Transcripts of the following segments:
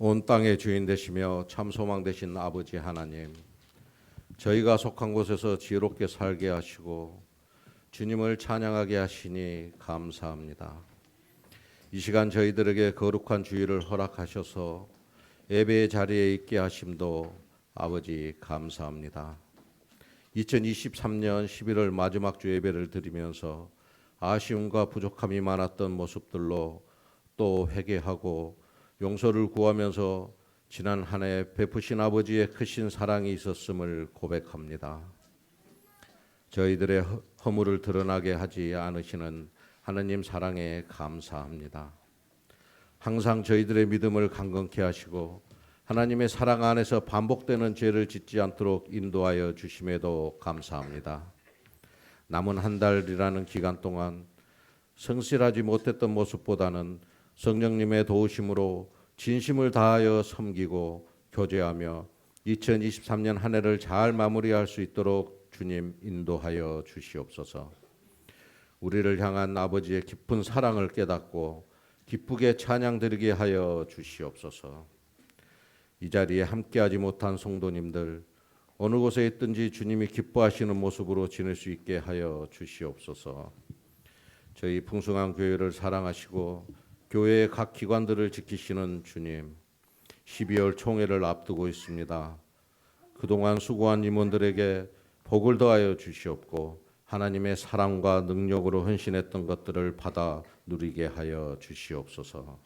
온 땅의 주인 되시며 참 소망 되신 아버지 하나님, 저희가 속한 곳에서 지혜롭게 살게 하시고 주님을 찬양하게 하시니 감사합니다. 이 시간 저희들에게 거룩한 주의를 허락하셔서 예배의 자리에 있게 하심도 아버지 감사합니다. 2023년 11월 마지막 주 예배를 드리면서 아쉬움과 부족함이 많았던 모습들로 또 회개하고 용서를 구하면서 지난 한 해 베푸신 아버지의 크신 사랑이 있었음을 고백합니다. 저희들의 허- 허물을 드러나게 하지 않으시는 하느님 사랑에 감사합니다. 항상 저희들의 믿음을 강건케 하시고 하나님의 사랑 안에서 반복되는 죄를 짓지 않도록 인도하여 주심에도 감사합니다. 남은 한 달이라는 기간 동안 성실하지 못했던 모습보다는 성령님의 도우심으로 진심을 다하여 섬기고 교제하며 2023년 한 해를 잘 마무리할 수 있도록 주님 인도하여 주시옵소서. 우리를 향한 아버지의 깊은 사랑을 깨닫고 기쁘게 찬양 드리게 하여 주시옵소서. 이 자리에 함께하지 못한 성도님들 어느 곳에 있든지 주님이 기뻐하시는 모습으로 지낼 수 있게 하여 주시옵소서. 저희 풍성한 교회를 사랑하시고 교회의 각 기관들을 지키시는 주님, 12월 총회를 앞두고 있습니다. 그동안 수고한 임원들에게 복을 더하여 주시옵고 하나님의 사랑과 능력으로 헌신했던 것들을 받아 누리게 하여 주시옵소서.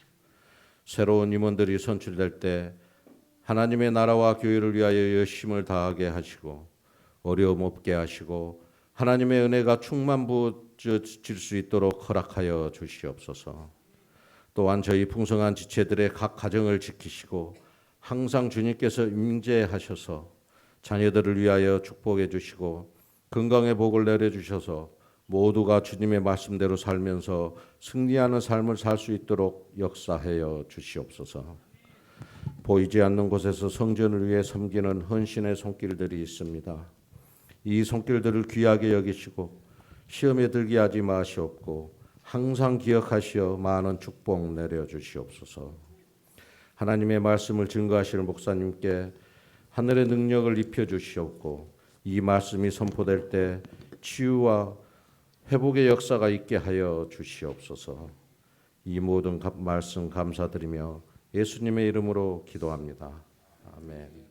새로운 임원들이 선출될 때 하나님의 나라와 교회를 위하여 열심을 다하게 하시고 어려움 없게 하시고 하나님의 은혜가 충만 부어질 수 있도록 허락하여 주시옵소서. 또한 저희 풍성한 지체들의 각 가정을 지키시고 항상 주님께서 임재하셔서 자녀들을 위하여 축복해 주시고 건강의 복을 내려 주셔서 모두가 주님의 말씀대로 살면서 승리하는 삶을 살 수 있도록 역사하여 주시옵소서. 보이지 않는 곳에서 성전을 위해 섬기는 헌신의 손길들이 있습니다. 이 손길들을 귀하게 여기시고 시험에 들게 하지 마시옵고 항상 기억하시어 많은 축복 내려 주시옵소서. 하나님의 말씀을 증거하시는 목사님께 하늘의 능력을 입혀 주시옵고 이 말씀이 선포될 때 치유와 회복의 역사가 있게 하여 주시옵소서. 이 모든 감- 말씀 감사드리며 예수님의 이름으로 기도합니다. 아멘.